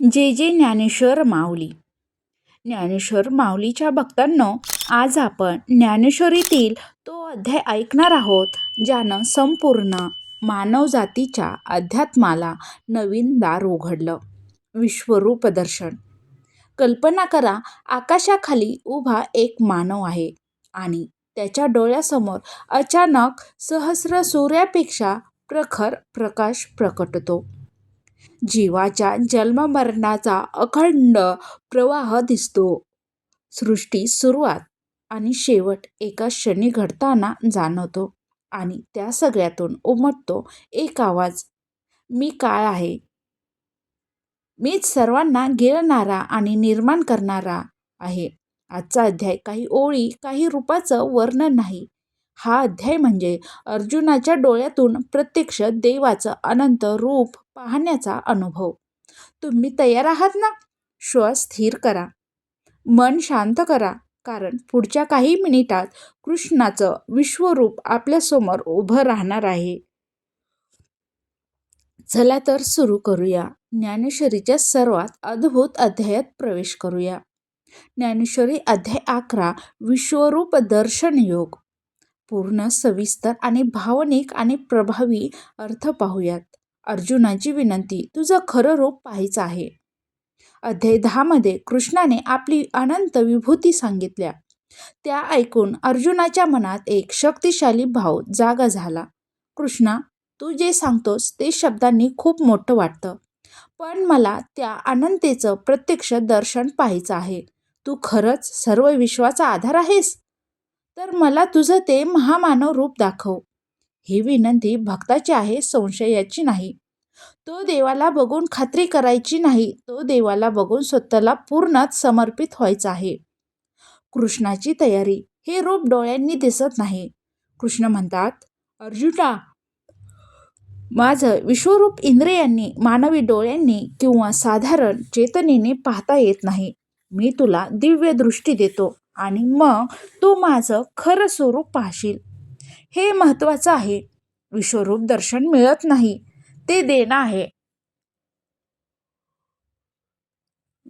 जे जे ज्ञानेश्वर माऊली. ज्ञानेश्वर माऊलीच्या भक्तांनो आज आपण ज्ञानेश्वरीतील तो अध्याय ऐकणार आहोत ज्यानं संपूर्ण मानवजातीच्या अध्यात्माला नवीन दार उघडलं. विश्वरूप दर्शन. कल्पना करा आकाशाखाली उभा एक मानव आहे आणि त्याच्या डोळ्यासमोर अचानक सहस्र सूर्यापेक्षा प्रखर प्रकाश प्रकटतो. जीवाच्या जन्ममरणाचा अखंड प्रवाह दिसतो. सृष्टी सुरुवात आणि शेवट एका क्षणी घडताना जाणवतो आणि त्या सगळ्यातून उमटतो एक आवाज. मी काय आहे? मीच सर्वांना गिळणारा आणि निर्माण करणारा आहे. आजचा अध्याय काही ओळी काही रूपाचं वर्णन नाही. हा अध्याय म्हणजे अर्जुनाच्या डोळ्यातून प्रत्यक्ष देवाचं अनंत रूप पाहण्याचा अनुभव. तुम्ही तयार आहात ना? श्वास स्थिर करा. मन शांत करा कारण पुढच्या काही मिनिटात कृष्णाचं विश्वरूप आपल्यासमोर उभं राहणार आहे. चला तर सुरू करूया. ज्ञानेश्वरीच्या सर्वात अद्भुत अध्यायात प्रवेश करूया. ज्ञानेश्वरी अध्याय अकरा विश्वरूप दर्शन योग. पूर्ण सविस्तर आणि भावनिक आणि प्रभावी अर्थ पाहूयात. अर्जुनाची विनंती तुझं खरं रूप पाहायचं आहे. अध्याय दहामध्ये कृष्णाने आपली अनंत विभूती सांगितल्या. त्या ऐकून अर्जुनाच्या मनात एक शक्तिशाली भाव जागा झाला. कृष्णा तू जे सांगतोस ते शब्दांनी खूप मोठं वाटतं. पण मला त्या अनंतेचं प्रत्यक्ष दर्शन पाहायचं आहे. तू खरंच सर्व विश्वाचा आधार आहेस? तर मला तुझं ते महामानव रूप दाखव. ही विनंती भक्ताची आहे संशयाची नाही. तो देवाला बघून खात्री करायची नाही तो देवाला बघून स्वतःला पूर्णच समर्पित व्हायचं आहे. कृष्णाची तयारी हे रूप डोळ्यांनी दिसत नाही. कृष्ण म्हणतात अर्जुना माझं विश्वरूप इंद्रियांनी मानवी डोळ्यांनी किंवा साधारण चेतनेने पाहता येत नाही. मी तुला दिव्य दृष्टी देतो. आणि मग तू माझं खरं स्वरूप पाहशील. हे महत्त्वाचं आहे. विश्वरूप दर्शन मिळत नाही. ते देणं आहे.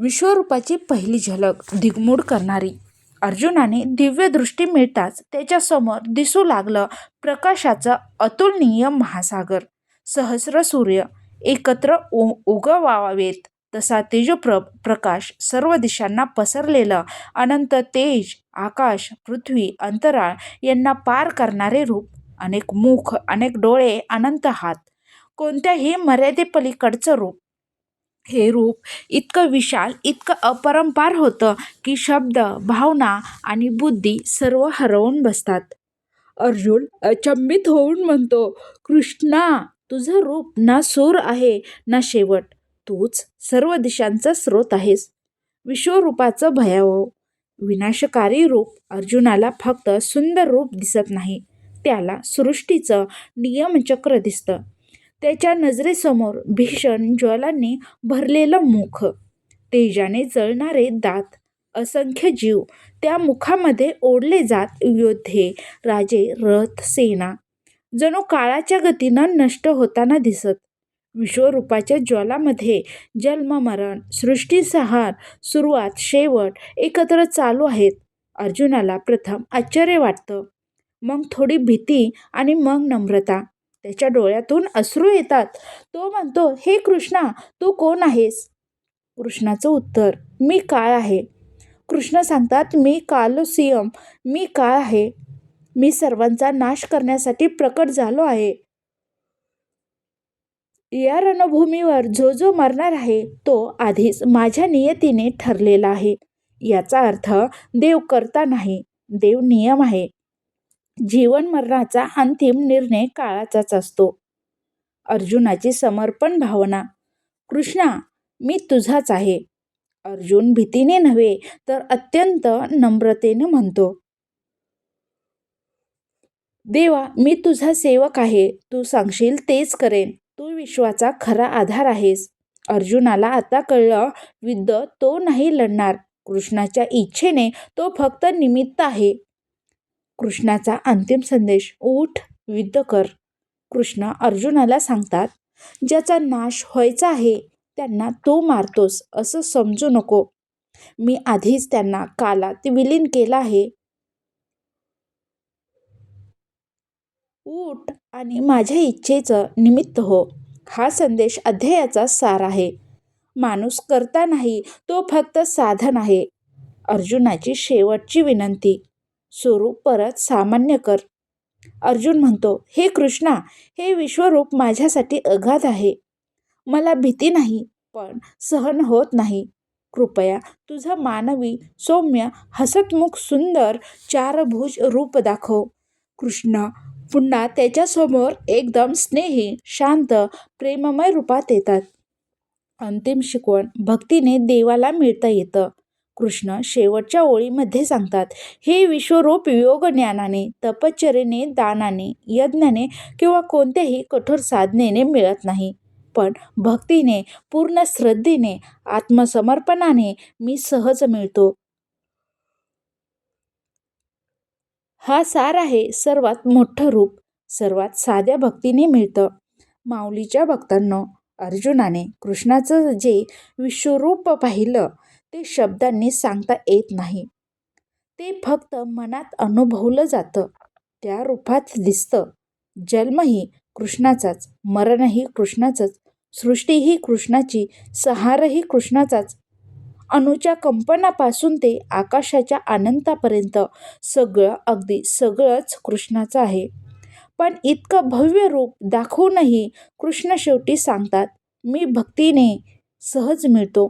विश्वरूपाची पहिली झलक दिगमूड करणारी. अर्जुनाने दिव्य दृष्टी मिळताच त्याच्यासमोर दिसू लागलं प्रकाशाचं अतुलनीय महासागर. सहस्र सूर्य एकत्र उ उगवावेत. तसा तेजप्र प्रकाश सर्व दिशांना पसरलेलं अनंत तेज आकाश पृथ्वी अंतराळ यांना पार करणारे रूप. अनेक मुख अनेक डोळे अनंत हात. कोणत्याही मर्यादेपलीकडचं रूप? हे रूप इतकं विशाल इतकं अपरंपार होतं की शब्द भावना आणि बुद्धी सर्व हरवून बसतात. अर्जुन अचंबित होऊन म्हणतो कृष्णा तुझं रूप ना सूर आहे ना शेवट. तूच सर्व दिशांचा स्रोत आहेस. विश्वरूपाचं भयावह विनाशकारी रूप अर्जुनाला फक्त सुंदर रूप दिसत नाही त्याला सृष्टीचं नियमचक्र दिसतं. त्याच्या नजरेसमोर भीषण ज्वालांनी भरलेलं मुख. तेजाने जळणारे दात असंख्य जीव त्या मुखामध्ये ओढले जात योद्धे राजे रथ सेना जणू काळाच्या गतीनं नष्ट होताना दिसत. विश्वरूपाच्या ज्वालामध्ये जन्म मरण सृष्टीसहार सुरुवात शेवट एकत्र चालू आहेत. अर्जुनाला प्रथम आश्चर्य वाटतं. मग थोडी भीती आणि मग नम्रता. त्याच्या डोळ्यातून अश्रू येतात. तो म्हणतो हे कृष्णा तू कोण आहेस? कृष्णाचं उत्तर मी काळ आहे. कृष्ण सांगतात मी कालोसियम. मी काळ आहे. मी सर्वांचा नाश करण्यासाठी प्रकट झालो आहे. या रणभूमीवर जो जो मरणार आहे तो आधीच माझ्या नियतीने ठरलेला आहे. याचा अर्थ देव करता नाही देव नियम आहे. जीवन मरणाचा अंतिम निर्णय काळाचाच असतो. अर्जुनाची समर्पण भावना कृष्णा मी तुझाच आहे. अर्जुन भीतीने नव्हे तर अत्यंत नम्रतेने म्हणतो. देवा मी तुझा सेवक आहे तू सांगशील तेच करेन. तू विश्वाचा खरा आधार आहेस. अर्जुनाला आता कळलं युद्ध तो नाही लढणार. कृष्णाच्या इच्छेने तो फक्त निमित्त आहे. कृष्णाचा अंतिम संदेश उठ युद्ध कर. कृष्ण अर्जुनाला सांगतात ज्याचा नाश व्हायचा आहे त्यांना तू मारतोस असं समजू नको. मी आधीच त्यांना कालात विलीन केलं आहे. उठ आणि माझ्या इच्छेचं निमित्त हो. हा संदेश अध्यायाचा सार आहे. माणूस करता नाही तो फक्त साधन आहे. अर्जुनाची शेवटची विनंती. स्वरूप परत सामान्य कर. अर्जुन म्हणतो हे कृष्णा हे विश्वरूप माझ्यासाठी अगाध आहे. मला भीती नाही पण सहन होत नाही. कृपया तुझं मानवी सौम्य हसतमुख सुंदर चारभुज रूप दाखव. कृष्ण पुन्हा त्याच्यासमोर एकदम स्नेही शांत प्रेममय रूपात येतात. अंतिम शिकवण भक्तीने देवाला मिळता येतं. कृष्ण शेवटच्या ओळीमध्ये सांगतात हे विश्वरूप योग ज्ञानाने तपश्चर्येने दानाने यज्ञाने किंवा कोणत्याही कठोर साधनेने मिळत नाही. पण भक्तीने पूर्ण श्रद्धेने आत्मसमर्पणाने मी सहज मिळतो. हा सार आहे सर्वात मोठं रूप सर्वात साध्या भक्तीने मिळतं. माऊलीच्या भक्तांनो अर्जुनाने कृष्णाचं जे विश्वरूप पाहिलं ते शब्दांनी सांगता येत नाही. ते फक्त मनात अनुभवलं जातं. त्या रूपात दिसतं. जन्मही कृष्णाचाच मरणही कृष्णाचंच सृष्टीही कृष्णाची सहारही कृष्णाचाच अणूच्या कंपनापासून ते आकाशाच्या अनंतापर्यंत. सगळं अगदी सगळंच कृष्णाचं आहे. पण इतकं भव्य रूप दाखवूनही कृष्ण शेवटी सांगतात मी भक्तीने सहज मिळतो.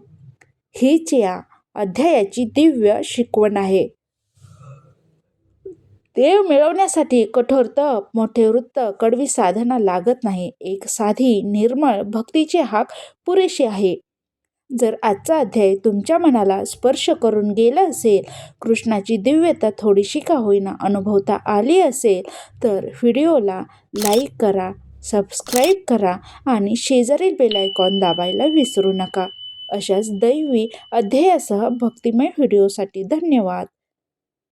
हीच या अध्यायाची दिव्य शिकवण आहे. देव मिळवण्यासाठी कठोर तप मोठे वृत्त कडवी साधना लागत नाही. एक साधी निर्मळ भक्तीची हाक पुरेशी आहे. जर आजचा अध्याय तुमच्या मनाला स्पर्श करून गेला असेल कृष्णाची दिव्यता थोडीशी का होईना अनुभवता आली असेल तर व्हिडिओला लाईक करा सबस्क्राईब करा आणि शेजारील बेलायकॉन दाबायला विसरू नका. अशाच दैवी अध्यायासह भक्तिमय व्हिडिओसाठी धन्यवाद.